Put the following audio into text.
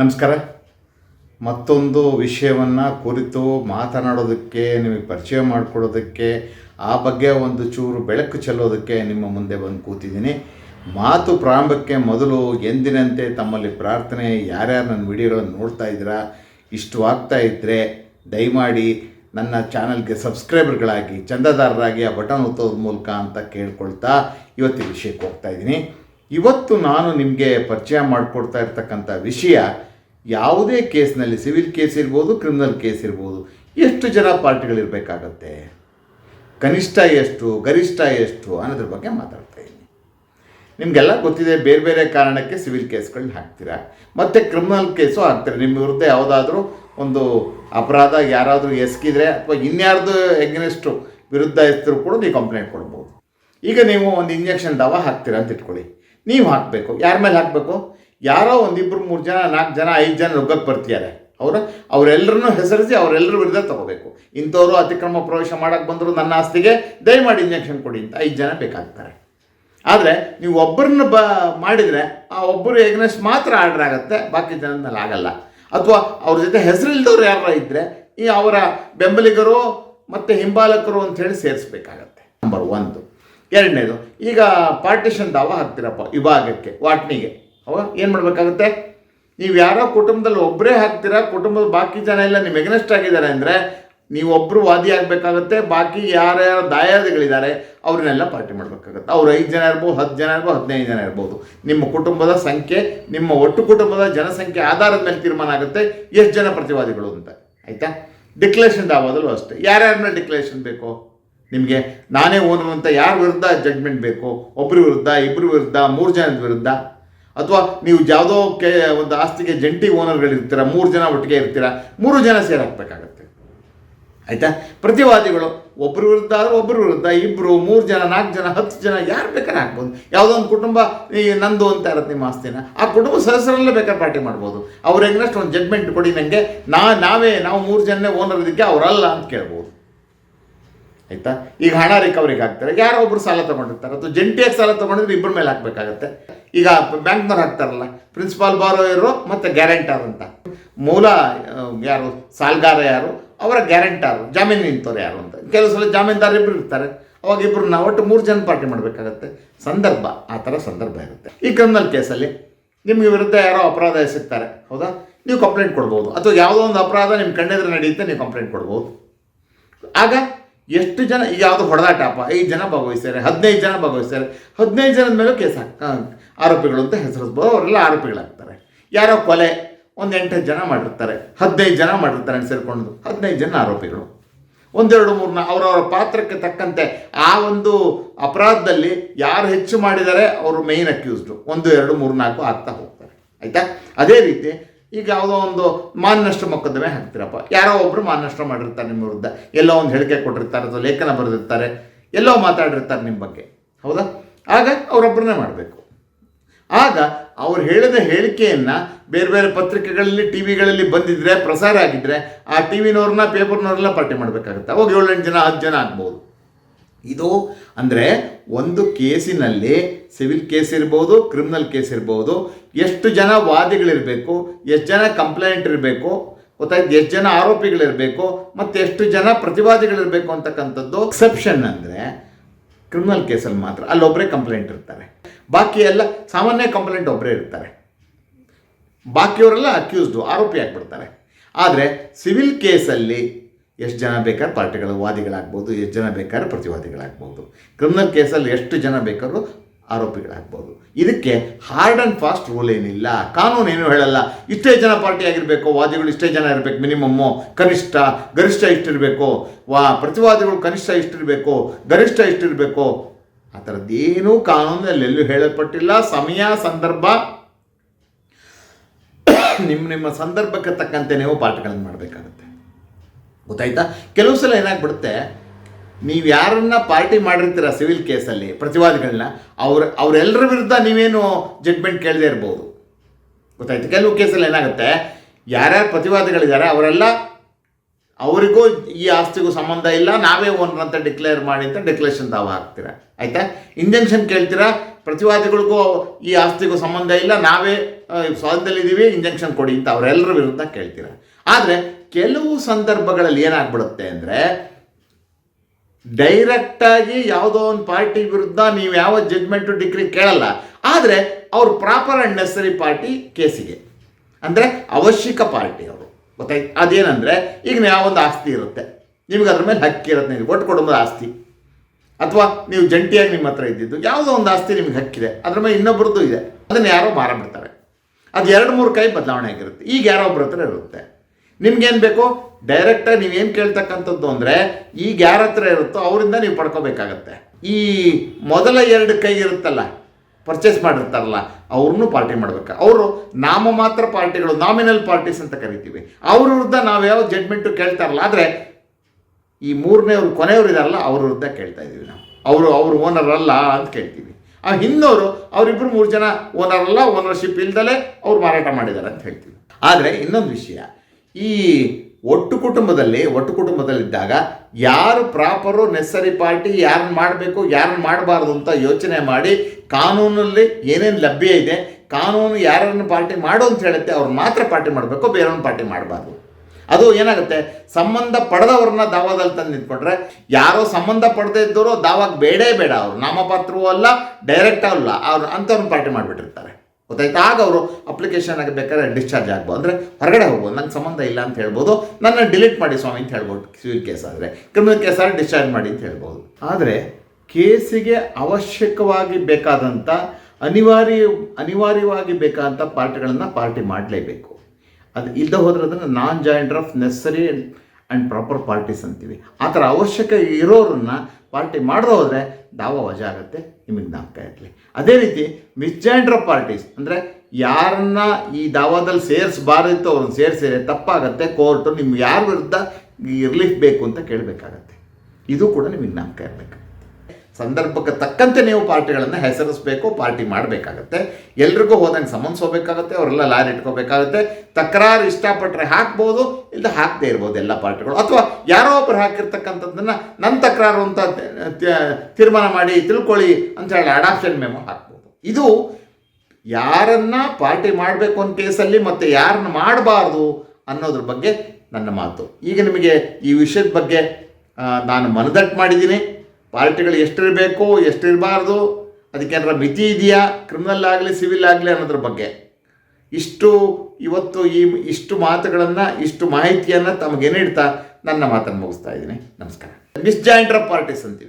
ನಮಸ್ಕಾರ. ಮತ್ತೊಂದು ವಿಷಯವನ್ನು ಕುರಿತು ಮಾತನಾಡೋದಕ್ಕೆ, ನಿಮಗೆ ಪರಿಚಯ ಮಾಡಿಕೊಡೋದಕ್ಕೆ, ಆ ಬಗ್ಗೆ ಒಂದು ಚೂರು ಬೆಳಕು ಚೆಲ್ಲೋದಕ್ಕೆ ನಿಮ್ಮ ಮುಂದೆ ಬಂದು ಕೂತಿದ್ದೀನಿ. ಮಾತು ಪ್ರಾರಂಭಕ್ಕೆ ಮೊದಲು ಎಂದಿನಂತೆ ತಮ್ಮಲ್ಲಿ ಪ್ರಾರ್ಥನೆ, ಯಾರ್ಯಾರು ನನ್ನ ವಿಡಿಯೋಗಳನ್ನು ನೋಡ್ತಾ ಇದ್ದೀರಾ, ಇಷ್ಟವಾಗ್ತಾ ಇದ್ದರೆ ದಯಮಾಡಿ ನನ್ನ ಚಾನಲ್ಗೆ ಸಬ್ಸ್ಕ್ರೈಬರ್ಗಳಾಗಿ, ಚಂದಾದಾರರಾಗಿ ಆ ಬಟನ್ ಒತ್ತೋದ್ರ ಮೂಲಕ ಅಂತ ಕೇಳ್ಕೊಳ್ತಾ ಇವತ್ತಿನ ವಿಷಯಕ್ಕೆ ಹೋಗ್ತಾ ಇದ್ದೀನಿ. ಇವತ್ತು ನಾನು ನಿಮಗೆ ಪರಿಚಯ ಮಾಡಿಕೊಡ್ತಾ ಇರ್ತಕ್ಕಂಥ ವಿಷಯ ಯಾವುದೇ ಕೇಸ್ನಲ್ಲಿ, ಸಿವಿಲ್ ಕೇಸ್ ಇರ್ಬೋದು, ಕ್ರಿಮಿನಲ್ ಕೇಸ್ ಇರ್ಬೋದು, ಎಷ್ಟು ಜನ ಪಾರ್ಟಿಗಳಿರಬೇಕಾಗತ್ತೆ ಕನಿಷ್ಠ ಎಷ್ಟು, ಗರಿಷ್ಠ ಎಷ್ಟು ಅನ್ನೋದ್ರ ಬಗ್ಗೆ ಮಾತಾಡ್ತಾ ಇದ್ದೀನಿ. ನಿಮಗೆಲ್ಲ ಗೊತ್ತಿದೆ, ಬೇರೆ ಬೇರೆ ಕಾರಣಕ್ಕೆ ಸಿವಿಲ್ ಕೇಸ್ಗಳನ್ನ ಹಾಕ್ತೀರಾ? ಮತ್ತು ಕ್ರಿಮಿನಲ್ ಕೇಸು ಹಾಕ್ತೀರಾ? ನಿಮ್ಮ ವಿರುದ್ಧ ಯಾವುದಾದ್ರೂ ಒಂದು ಅಪರಾಧ, ಯಾರಾದರೂ ಎಸ್ಕಿದ್ರೆ ಅಥವಾ ಇನ್ಯಾರ್ದು ಎಗ್ನೆಸ್ಟು ವಿರುದ್ಧ ಎತ್ತಿದ್ರು ಕೂಡ ನೀವು ಕಂಪ್ಲೇಂಟ್ ಕೊಡ್ಬೋದು. ಈಗ ನೀವು ಒಂದು ಇಂಜೆಕ್ಷನ್ ದವಾ ಹಾಕ್ತೀರಾ ಅಂತ ಇಟ್ಕೊಳ್ಳಿ. ನೀವು ಹಾಕಬೇಕು. ಯಾರ ಮೇಲೆ ಹಾಕಬೇಕು? ಯಾರೋ ಒಂದಿಬ್ಬರು ಮೂರು ಜನ, ನಾಲ್ಕು ಜನ, ಐದು ಜನ ನುಗ್ಗಕ್ಕೆ ಬರ್ತಿದ್ದಾರೆ. ಅವರು ಅವರೆಲ್ಲರನ್ನೂ ಹೆಸರಿಸಿ ಅವರೆಲ್ಲರ ವಿರುದ್ಧ ತಗೋಬೇಕು. ಇಂಥವರು ಅತಿಕ್ರಮ ಪ್ರವೇಶ ಮಾಡೋಕ್ಕೆ ಬಂದರು ನನ್ನ ಆಸ್ತಿಗೆ, ದಯಮಾಡಿ ಇಂಜೆಕ್ಷನ್ ಕೊಡಿ ಅಂತ ಐದು ಜನ ಬೇಕಾಗ್ತಾರೆ. ಆದರೆ ನೀವು ಒಬ್ಬರನ್ನ ಬ, ಮಾಡಿದರೆ ಆ ಒಬ್ಬರು ಎಗ್ನೆಸ್ಟ್ ಮಾತ್ರ ಆರ್ಡರ್ ಆಗುತ್ತೆ, ಬಾಕಿ ಜನದ ಮೇಲೆ ಆಗಲ್ಲ. ಅಥವಾ ಅವ್ರ ಜೊತೆ ಹೆಸರಿಲ್ದವ್ರು ಯಾರು ಇದ್ದರೆ ಈ ಅವರ ಬೆಂಬಲಿಗರು ಮತ್ತು ಹಿಂಬಾಲಕರು ಅಂಥೇಳಿ ಸೇರಿಸ್ಬೇಕಾಗತ್ತೆ. ನಂಬರ್ ಒಂದು. ಎರಡನೇದು. ಈಗ ಪಾರ್ಟಿಷನ್ ದಾವ ಹಾಕ್ತೀರಪ್ಪ, ವಿಭಾಗಕ್ಕೆ, ವಾಟ್ನಿಗೆ. ಅವಾಗ ಏನು ಮಾಡಬೇಕಾಗುತ್ತೆ? ನೀವು ಯಾರೋ ಕುಟುಂಬದಲ್ಲಿ ಒಬ್ಬರೇ ಹಾಕ್ತೀರಾ, ಕುಟುಂಬದ ಬಾಕಿ ಜನ ಎಲ್ಲ ನಿಮ್ಮ ಎಗ್ನೆಸ್ಟ್ ಆಗಿದ್ದಾರೆ ಅಂದರೆ ನೀವು ಒಬ್ಬರು ವಾದಿ ಆಗಬೇಕಾಗುತ್ತೆ, ಬಾಕಿ ಯಾರ್ಯಾರು ದಾಯಾದಿಗಳಿದ್ದಾರೆ, ಅವ್ರನ್ನೆಲ್ಲ ಪಾರ್ಟಿ ಮಾಡಬೇಕಾಗುತ್ತೆ. ಅವ್ರು ಐದು ಜನ ಇರ್ಬೋದು ಹತ್ತು ಜನ ಇರ್ಬೋದು, ಹದಿನೈದು ಜನ ಇರ್ಬೋದು. ನಿಮ್ಮ ಕುಟುಂಬದ ಸಂಖ್ಯೆ, ನಿಮ್ಮ ಒಟ್ಟು ಕುಟುಂಬದ ಜನಸಂಖ್ಯೆ ಆಧಾರದ ಮೇಲೆ ತೀರ್ಮಾನ ಆಗುತ್ತೆ, ಎಷ್ಟು ಜನ ಪ್ರತಿವಾದಿಗಳು ಅಂತ. ಆಯಿತಾ? ಡಿಕ್ಲೇಷನ್ ದಾವಾದಲ್ಲೂ ಅಷ್ಟೇ. ಯಾರ್ಯಾರ ಮೇಲೆ ಡಿಕ್ಲೇಷನ್ ಬೇಕು? ನಿಮಗೆ ನಾನೇ ಓನರ್ ಅಂತ ಯಾರ ವಿರುದ್ಧ ಜಡ್ಮೆಂಟ್ ಬೇಕು? ಒಬ್ಬರ ವಿರುದ್ಧ ಇಬ್ಬರ ವಿರುದ್ಧ, ಮೂರು ಜನದ ವಿರುದ್ಧ? ಅಥವಾ ನೀವು ಯಾವುದೋ ಕೆ, ಒಂದು ಆಸ್ತಿಗೆ ಜಂಟಿ ಓನರ್ಗಳಿರ್ತೀರ, ಮೂರು ಜನ ಒಟ್ಟಿಗೆ ಇರ್ತೀರ, ಮೂರು ಜನ ಸೇರಿ ಹಾಕ್ಬೇಕಾಗತ್ತೆ. ಆಯಿತಾ? ಪ್ರತಿವಾದಿಗಳು ಒಬ್ಬರ ವಿರುದ್ಧ ಆದರೂ ಒಬ್ಬರ ವಿರುದ್ಧ ಇಬ್ಬರು ಮೂರು ಜನ, ನಾಲ್ಕು ಜನ, ಹತ್ತು ಜನ, ಯಾರು ಬೇಕಾದ್ರೆ ಹಾಕ್ಬೋದು ಯಾವುದೋ ಒಂದು ಕುಟುಂಬ, ಈ ನಂದು ಅಂತ ಇರುತ್ತೆ ನಿಮ್ಮ ಆಸ್ತಿನ. ಆ ಕುಟುಂಬ ಸದಸ್ಯರಲ್ಲೇ ಬೇಕಾದ್ರೆ ಪಾರ್ಟಿ ಮಾಡ್ಬೋದು. ಅವ್ರು ಹೆಂಗಷ್ಟು ಒಂದು ಜಡ್ಮೆಂಟ್ ಕೊಡಿ ನನಗೆ ನಾ, ನಾವೇ, ನಾವು ಮೂರು ಜನನೇ ಓನರ್ ಇದಕ್ಕೆ ಅವರಲ್ಲ ಅಂತ ಕೇಳ್ಬೋದು. ಆಯಿತಾ? ಈಗ ಹಣ ರಿಕವರಿಗೆ ಹಾಕ್ತಾರೆ. ಯಾರೋ ಒಬ್ರು ಸಾಲ ತಗೊಂಡಿರ್ತಾರೆ. ಅಥವಾ ಜಂಟಿಯಾಗಿ ಸಾಲ ತಗೊಂಡಿದ್ರೆ ಇಬ್ಬರ ಮೇಲೆ ಹಾಕಬೇಕಾಗತ್ತೆ. ಈಗ ಬ್ಯಾಂಕ್ನವ್ರು ಹಾಕ್ತಾರಲ್ಲ ಪ್ರಿನ್ಸಿಪಾಲ್ ಬಾರೋಯರು ಮತ್ತು ಗ್ಯಾರಂಟರ್ ಅಂತ. ಮೂಲ ಯಾರು, ಸಾಲಗಾರ ಯಾರು, ಅವರ ಗ್ಯಾರಂಟರ್ ಜಾಮೀನು ನಿಂತವ್ರು ಯಾರು ಅಂತ. ಕೆಲವು ಸಲ ಜಾಮೀನ್ದಾರ ಇಬ್ಬರು ಇರ್ತಾರೆ. ಅವಾಗ ಇಬ್ಬರನ್ನ ಒಟ್ಟು ಮೂರು ಜನ ಪಾರ್ಟಿ ಮಾಡಬೇಕಾಗತ್ತೆ. ಸಂದರ್ಭ, ಆ ಥರ ಸಂದರ್ಭ ಇರುತ್ತೆ. ಈ ಕ್ರಿಮಿನಲ್ ಕೇಸಲ್ಲಿ ನಿಮಗೆ ವಿರುದ್ಧ ಯಾರೋ ಅಪರಾಧ ಎಸಗ್ತಾರೆ ಹೌದಾ? ನೀವು ಕಂಪ್ಲೇಂಟ್ ಕೊಡ್ಬೋದು. ಅಥವಾ ಯಾವುದೋ ಒಂದು ಅಪರಾಧ ನಿಮ್ಮ ಕಣ್ಣೆದ್ರೆ ನಡೆಯುತ್ತೆ, ನೀವು ಕಂಪ್ಲೇಂಟ್ ಕೊಡ್ಬೋದು. ಆಗ ಎಷ್ಟು ಜನ ಯಾವುದು ಹೊಡೆದಾಟಪ್ಪ ಐದು ಜನ ಭಾಗವಹಿಸ್ತಾರೆ, ಹದಿನೈದು ಜನ ಭಾಗವಹಿಸ್ತಾರೆ, ಹದಿನೈದು ಜನದ ಮೇಲೆ ಕೇಸ್ ಆರೋಪಿಗಳು ಅಂತ ಹೆಸರಿಸ್ಬೋದು, ಅವರೆಲ್ಲ ಆರೋಪಿಗಳಾಗ್ತಾರೆ. ಯಾರೋ ಕೊಲೆ, ಒಂದು ಎಂಟು ಜನ ಮಾಡಿರ್ತಾರೆ, ಹದಿನೈದು ಜನ ಮಾಡಿರ್ತಾರೆ ಸೇರಿಕೊಂಡು ಹದಿನೈದು ಜನ ಆರೋಪಿಗಳು. ಒಂದೆರಡು ಮೂರನ್ನ ಅವರವರ ಪಾತ್ರಕ್ಕೆ ತಕ್ಕಂತೆ ಆ ಒಂದು ಅಪರಾಧದಲ್ಲಿ ಯಾರು ಹೆಚ್ಚು ಮಾಡಿದ್ದಾರೆ, ಅವರು ಮೇಯ್ನ್ ಅಕ್ಯೂಸ್ಡು ಒಂದು, ಎರಡು, ಮೂರು, ನಾಲ್ಕು ಆಗ್ತಾ ಹೋಗ್ತಾರೆ. ಆಯಿತಾ? ಅದೇ ರೀತಿ ಈಗ ಯಾವುದೋ ಒಂದು ಮಾನನಷ್ಟ ಮೊಕದ್ದಮೆ ಹಾಕ್ತೀರಪ್ಪ. ಯಾರೋ ಒಬ್ಬರು ಮಾನನಷ್ಟ ಮಾಡಿರ್ತಾರೆ ನಿಮ್ಮ ವಿರುದ್ಧ. ಎಲ್ಲೋ ಒಂದು ಹೇಳಿಕೆ ಕೊಟ್ಟಿರ್ತಾರೆ ಅಥವಾ ಲೇಖನ ಬರೆದಿರ್ತಾರೆ. ಎಲ್ಲೋ ಮಾತಾಡಿರ್ತಾರೆ ನಿಮ್ಮ ಬಗ್ಗೆ. ಹೌದಾ? ಆಗ ಅವರೊಬ್ಬರನ್ನೇ ಮಾಡಬೇಕು. ಆಗ ಅವ್ರು ಹೇಳಿದ ಹೇಳಿಕೆಯನ್ನು ಬೇರೆ ಬೇರೆ ಪತ್ರಿಕೆಗಳಲ್ಲಿ ಟಿ ವಿಗಳಲ್ಲಿ ಬಂದಿದ್ರೆ, ಪ್ರಸಾರ ಆಗಿದ್ದರೆ ಆ ಟಿ ವಿನವ್ರನ್ನ ಪೇಪರ್ನವ್ರನ್ನ ಪಾರ್ಟಿ ಮಾಡಬೇಕಾಗುತ್ತೆ? ಅವಾಗ ಏಳೆಂಟು ಜನ, ಹತ್ತು ಜನ ಆಗ್ಬೋದು. ಇದು ಅಂದರೆ ಒಂದು ಕೇಸಿನಲ್ಲಿ ಸಿವಿಲ್ ಕೇಸ್ ಇರ್ಬೋದು, ಕ್ರಿಮಿನಲ್ ಕೇಸ್ ಇರ್ಬೋದು, ಎಷ್ಟು ಜನ ವಾದಿಗಳಿರಬೇಕು, ಎಷ್ಟು ಜನ ಕಂಪ್ಲೇಂಟ್ ಇರಬೇಕು, ಗೊತ್ತಾಯ್ತು? ಎಷ್ಟು ಜನ ಆರೋಪಿಗಳಿರಬೇಕು, ಮತ್ತು ಎಷ್ಟು ಜನ ಪ್ರತಿವಾದಿಗಳಿರಬೇಕು ಅಂತಕ್ಕಂಥದ್ದು ಎಕ್ಸೆಪ್ಷನ್ ಅಂದರೆ ಕ್ರಿಮಿನಲ್ ಕೇಸಲ್ಲಿ ಮಾತ್ರ. ಅಲ್ಲೊಬ್ಬರೇ ಕಂಪ್ಲೇಂಟ್ ಇರ್ತಾರೆ. ಬಾಕಿ ಎಲ್ಲ ಸಾಮಾನ್ಯ ಕಂಪ್ಲೇಂಟ್ ಒಬ್ಬರೇ ಇರ್ತಾರೆ. ಬಾಕಿಯವರೆಲ್ಲ ಅಕ್ಯೂಸ್ಡು ಆರೋಪಿ ಆಗಿಬಿಡ್ತಾರೆ. ಆದರೆ ಸಿವಿಲ್ ಕೇಸಲ್ಲಿ ಎಷ್ಟು ಜನ ಬೇಕಾದ್ರೆ ಪಾರ್ಟಿಗಳ ವಾದಿಗಳಾಗ್ಬೋದು, ಎಷ್ಟು ಜನ ಬೇಕಾದ್ರೆ ಪ್ರತಿವಾದಿಗಳಾಗ್ಬೋದು. ಕ್ರಿಮಿನಲ್ ಕೇಸಲ್ಲಿ ಎಷ್ಟು ಜನ ಬೇಕಾದ್ರೂ ಆರೋಪಿಗಳಾಗ್ಬೋದು. ಇದಕ್ಕೆ ಹಾರ್ಡ್ ಆ್ಯಂಡ್ ಫಾಸ್ಟ್ ರೂಲ್ ಏನಿಲ್ಲ, ಕಾನೂನು ಏನು ಹೇಳಲ್ಲ. ಇಷ್ಟೇ ಜನ ಪಾರ್ಟಿ ಆಗಿರಬೇಕು, ವಾದಿಗಳು ಇಷ್ಟೇ ಜನ ಇರಬೇಕು, ಮಿನಿಮಮ್ಮು ಕನಿಷ್ಠ, ಗರಿಷ್ಠ ಇಷ್ಟಿರಬೇಕು, ವಾ, ಪ್ರತಿವಾದಿಗಳು ಕನಿಷ್ಠ ಇಷ್ಟಿರಬೇಕು, ಗರಿಷ್ಠ ಇಷ್ಟಿರಬೇಕು. ಆ ಥರದ್ದೇನೂ ಕಾನೂನಲ್ಲಿ ಎಲ್ಲೂ ಹೇಳಲ್ಪಟ್ಟಿಲ್ಲ. ಸಮಯ, ಸಂದರ್ಭ, ನಿಮ್ಮ ನಿಮ್ಮ ಸಂದರ್ಭಕ್ಕೆ ತಕ್ಕಂತೆ ನೀವು ಪಾಠಗಳನ್ನು ಮಾಡಬೇಕಾಗುತ್ತೆ. ಗೊತ್ತಾಯ್ತಾ? ಕೆಲವು ಸಲ ಏನಾಗ್ಬಿಡುತ್ತೆ, ನೀವು ಯಾರನ್ನ ಪಾರ್ಟಿ ಮಾಡಿರ್ತೀರ ಸಿವಿಲ್ ಕೇಸಲ್ಲಿ, ಪ್ರತಿವಾದಿಗಳನ್ನ, ಅವ್ರ ಅವರೆಲ್ಲರ ವಿರುದ್ಧ ನೀವೇನು ಜಡ್ಮೆಂಟ್ ಕೇಳದೇ ಇರ್ಬೋದು. ಗೊತ್ತಾಯ್ತು? ಕೆಲವು ಕೇಸಲ್ಲಿ ಏನಾಗುತ್ತೆ, ಯಾರ್ಯಾರು ಪ್ರತಿವಾದಿಗಳಿದ್ದಾರೆ, ಅವರೆಲ್ಲ ಅವರಿಗೂ ಈ ಆಸ್ತಿಗೂ ಸಂಬಂಧ ಇಲ್ಲ, ನಾವೇ ಓನರ್ ಅಂತ ಡಿಕ್ಲೇರ್ ಮಾಡಿ ಅಂತ ಡಿಕ್ಲೇಷನ್ ದಾವ ಹಾಕ್ತೀರಾ? ಆಯಿತಾ? ಇಂಜೆಕ್ಷನ್ ಕೇಳ್ತೀರಾ? ಪ್ರತಿವಾದಿಗಳಿಗೂ ಈ ಆಸ್ತಿಗೂ ಸಂಬಂಧ ಇಲ್ಲ, ನಾವೇ ಸ್ವಾದದಲ್ಲಿದ್ದೀವಿ ಇಂಜೆಕ್ಷನ್ ಕೊಡಿ ಅಂತ ಅವರೆಲ್ಲರ ವಿರುದ್ಧ ಕೇಳ್ತೀರ? ಆದರೆ ಕೆಲವು ಸಂದರ್ಭಗಳಲ್ಲಿ ಏನಾಗ್ಬಿಡುತ್ತೆ ಅಂದರೆ ಡೈರೆಕ್ಟಾಗಿ ಯಾವುದೋ ಒಂದು ಪಾರ್ಟಿ ವಿರುದ್ಧ ನೀವು ಯಾವ ಜಡ್ಮೆಂಟು ಡಿಗ್ರಿ ಕೇಳಲ್ಲ. ಆದರೆ ಅವ್ರು ಪ್ರಾಪರ್ ಆ್ಯಂಡ್ ನೆಸರಿ ಪಾರ್ಟಿ ಕೇಸಿಗೆ. ಅಂದರೆ ಅವಶ್ಯಕ ಪಾರ್ಟಿ ಅವರು. ಗೊತ್ತಾಯ್ತು? ಅದೇನಂದರೆ ಈಗ ಯಾವೊಂದು ಆಸ್ತಿ ಇರುತ್ತೆ. ನಿಮ್ಗೆ ಅದ್ರ ಮೇಲೆ ಹಕ್ಕಿ ಇರುತ್ತೆ. ನೀವು ಒಟ್ಟು ಕುಟುಂಬದ ಆಸ್ತಿ. ಅಥವಾ ನೀವು ಜಂಟಿಯಾಗಿ ನಿಮ್ಮ ಹತ್ರ ಇದ್ದಿದ್ದು. ಯಾವುದೋ ಒಂದು ಆಸ್ತಿ ನಿಮ್ಗೆ ಹಕ್ಕಿದೆ. ಅದ್ರ ಮೇಲೆ ಇನ್ನೊಬ್ರದ್ದು ಇದೆ. ಅದನ್ನು ಯಾರೋ ಮಾರಾಬಿಡ್ತಾರೆ ಅದು ಎರಡು ಮೂರು ಕೈ ಬದಲಾವಣೆ ಆಗಿರುತ್ತೆ. ಈಗ ಯಾರೋ ಒಬ್ಬರ ಹತ್ರ ಇರುತ್ತೆ. ನಿಮ್ಗೇನು ಬೇಕು? ಡೈರೆಕ್ಟಾಗಿ ನೀವೇನು ಕೇಳ್ತಕ್ಕಂಥದ್ದು ಅಂದರೆ ಈಗ ಯಾರ ಹತ್ರ ಇರುತ್ತೋ ಅವರಿಂದ ನೀವು ಪಡ್ಕೋಬೇಕಾಗತ್ತೆ. ಈ ಮೊದಲ ಎರಡು ಕೈ ಇರುತ್ತಲ್ಲ ಪರ್ಚೇಸ್ ಮಾಡಿರ್ತಾರಲ್ಲ, ಅವ್ರನ್ನೂ ಪಾರ್ಟಿ ಮಾಡಬೇಕು. ಅವರು ನಾಮ ಮಾತ್ರ ಪಾರ್ಟಿಗಳು ನಾಮಿನಲ್ ಪಾರ್ಟೀಸ್ ಅಂತ ಕರಿತೀವಿ. ಅವ್ರ ವಿರುದ್ಧ ನಾವು ಯಾವ ಜಡ್ಮೆಂಟು ಕೇಳ್ತಾರಲ್ಲ, ಆದರೆ ಈ ಮೂರನೇವ್ರು ಕೊನೆಯವರು ಇದಾರಲ್ಲ, ಅವ್ರ ವಿರುದ್ಧ ಕೇಳ್ತಾ ಇದ್ದೀವಿ ನಾವು. ಅವರು, ಅವ್ರು ಓನರ್ ಅಲ್ಲ ಅಂತ ಕೇಳ್ತೀವಿ. ಆ ಹಿಂದವರು ಅವರಿಬ್ಬರು ಮೂರು ಜನ ಓನರ್ ಅಲ್ಲ ಓನರ್ಶಿಪ್ ಇಲ್ದಲೇ ಅವ್ರು ಮಾರಾಟ ಮಾಡಿದ್ದಾರೆ ಅಂತ ಹೇಳ್ತೀವಿ. ಆದರೆ ಇನ್ನೊಂದು ವಿಷಯ ಈ ಒಟ್ಟು ಕುಟುಂಬದಲ್ಲಿ, ಒಟ್ಟು ಕುಟುಂಬದಲ್ಲಿದ್ದಾಗ ಯಾರು ಪ್ರಾಪರು ನೆಸರಿ ಪಾರ್ಟಿ ಯಾರನ್ನ ಮಾಡಬೇಕು ಯಾರನ್ನ ಮಾಡಬಾರ್ದು ಅಂತ ಯೋಚನೆ ಮಾಡಿ ಕಾನೂನಲ್ಲಿ ಏನೇನು ಲಭ್ಯ ಇದೆ, ಕಾನೂನು ಯಾರನ್ನು ಪಾರ್ಟಿ ಮಾಡು ಅಂತ ಹೇಳುತ್ತೆ, ಅವ್ರು ಮಾತ್ರ ಪಾರ್ಟಿ ಮಾಡಬೇಕು, ಬೇರೆಯವ್ರನ್ನ ಪಾರ್ಟಿ ಮಾಡಬಾರ್ದು. ಅದು ಏನಾಗುತ್ತೆ? ಸಂಬಂಧ ಪಡೆದವ್ರನ್ನ ದಾವಾದಲ್ಲಿ ತಂದು ನಿಂತ್ಕೊಂಡ್ರೆ, ಯಾರೋ ಸಂಬಂಧ ಪಡೆದೇ ಇದ್ದವರು ದಾವಾಗ ಬೇಡೇ ಬೇಡ ಅವರು. ನಾಮಪಾತ್ರವೂ ಅಲ್ಲ ಡೈರೆಕ್ಟ್ ಅಲ್ಲ. ಅವ್ರು ಅಂಥವ್ರನ್ನ ಪಾರ್ಟಿ ಮಾಡಿಬಿಟ್ಟಿರ್ತಾರೆ. ಗೊತ್ತಾಯ್ತು? ಆಗ ಅವರು ಅಪ್ಲಿಕೇಶನ್ ಆಗಿ ಬೇಕಾದ್ರೆ ಡಿಸ್ಚಾರ್ಜ್ ಆಗ್ಬೋದು. ಅಂದರೆ ಹೊರಗಡೆ ಹೋಗ್ಬೋದು. ನಂಗೆ ಸಂಬಂಧ ಇಲ್ಲ ಅಂತ ಹೇಳ್ಬೋದು. ನನ್ನ ಡಿಲೀಟ್ ಮಾಡಿ ಸ್ವಾಮಿ ಅಂತ ಹೇಳ್ಬೋದು. ಸಿವಿಲ್ ಕೇಸ್ ಆದರೆ. ಕ್ರಿಮಿನಲ್ ಕೇಸ್ ಆದರೆ ಡಿಸ್ಚಾರ್ಜ್ ಮಾಡಿ ಅಂತ ಹೇಳ್ಬೋದು. ಆದರೆ ಕೇಸಿಗೆ ಅವಶ್ಯಕವಾಗಿ ಬೇಕಾದಂಥ ಅನಿವಾರ್ಯ, ಅನಿವಾರ್ಯವಾಗಿ ಬೇಕಾದಂಥ ಪಾರ್ಟಿಗಳನ್ನು ಪಾರ್ಟಿ ಮಾಡಲೇಬೇಕು. ಅದು ಇಲ್ಲದೆ ಹೋದ್ರೆ ಅದನ್ನು non joint of necessary and proper parties ಅಂತೀವಿ. ಆ ಥರ ಅವಶ್ಯಕ ಇರೋರನ್ನ ಪಾರ್ಟಿ ಮಾಡದೆ ಹೋದರೆ ದಾವ ವಜಾ ಆಗುತ್ತೆ, ನಿಮಗೆ ಜ್ಞಾಪಕ ಇರಲಿ. ಅದೇ ರೀತಿ ಮಿಸ್ಜಾಯಿಂಡರ್ ಪಾರ್ಟೀಸ್ ಅಂದರೆ ಯಾರನ್ನ ಈ ದಾವಾದಲ್ಲಿ ಸೇರಿಸಬಾರ್ದಿತ್ತು ಅವ್ರನ್ನ ಸೇರಿಸಿದ್ರೆ ತಪ್ಪಾಗತ್ತೆ ಕೋರ್ಟು ನಿಮ್ಗೆ ಯಾರ ವಿರುದ್ಧ ರಿಲೀಫ್ ಬೇಕು ಅಂತ ಕೇಳಬೇಕಾಗತ್ತೆ. ಇದು ಕೂಡ ನಿಮಗೆ ಜ್ಞಾಪಕ ಇರಬೇಕು. ಸಂದರ್ಭಕ್ಕೆ ತಕ್ಕಂತೆ ನೀವು ಪಾರ್ಟಿಗಳನ್ನು ಹೆಸರಿಸಬೇಕು, ಪಾರ್ಟಿ ಮಾಡಬೇಕಾಗತ್ತೆ. ಎಲ್ರಿಗೂ ಹೋದಂಗೆ ಸಂಬಂಧಿಸೋಬೇಕಾಗತ್ತೆ ಅವರೆಲ್ಲ ಲಾರಿ ಇಟ್ಕೋಬೇಕಾಗತ್ತೆ. ತಕರಾರು ಇಷ್ಟಪಟ್ಟರೆ ಹಾಕ್ಬೋದು ಇಲ್ಲ ಹಾಕದೇ ಇರ್ಬೋದು ಎಲ್ಲ ಪಾರ್ಟಿಗಳು. ಅಥವಾ ಯಾರೋ ಒಬ್ರು ಹಾಕಿರ್ತಕ್ಕಂಥದ್ದನ್ನು ನನ್ನ ತಕರಾರು ಅಂತ ತೀರ್ಮಾನ ಮಾಡಿ ತಿಳ್ಕೊಳ್ಳಿ ಅಂತ ಹೇಳಿ ಅಡಾಪ್ಷನ್ ಮೆಮೊ ಹಾಕ್ಬೋದು. ಇದು ಯಾರನ್ನ ಪಾರ್ಟಿ ಮಾಡಬೇಕು ಅಂತ ಕೇಸಲ್ಲಿ ಮತ್ತು ಯಾರನ್ನ ಮಾಡಬಾರ್ದು ಅನ್ನೋದ್ರ ಬಗ್ಗೆ ನನ್ನ ಮಾತು. ಈಗ ನಿಮಗೆ ಈ ವಿಷಯದ ಬಗ್ಗೆ ನಾನು ಮನದಟ್ಟು ಮಾಡಿದ್ದೀನಿ. ಪಾರ್ಟಿಗಳು ಎಷ್ಟಿರಬೇಕು, ಎಷ್ಟಿರಬಾರ್ದು ಅದಕ್ಕೇನಾರ ಮಿತಿ ಇದೆಯಾ? ಕ್ರಿಮಿನಲ್ ಆಗಲಿ ಸಿವಿಲ್ ಆಗಲಿ ಅನ್ನೋದ್ರ ಬಗ್ಗೆ. ಇಷ್ಟು ಇವತ್ತು ಈ ಇಷ್ಟು ಮಾತುಗಳನ್ನು, ಇಷ್ಟು ಮಾಹಿತಿಯನ್ನು ತಮಗೆ ನೀಡ್ತಾ ನನ್ನ ಮಾತನ್ನು ಮುಗಿಸ್ತಾ ಇದ್ದೀನಿ. ನಮಸ್ಕಾರ. ಮಿಸ್ ಮಿಸ್ಜಾಯಿಂಟ್ರ ಪಾರ್ಟೀಸ್ ಅಂತೀವಿ.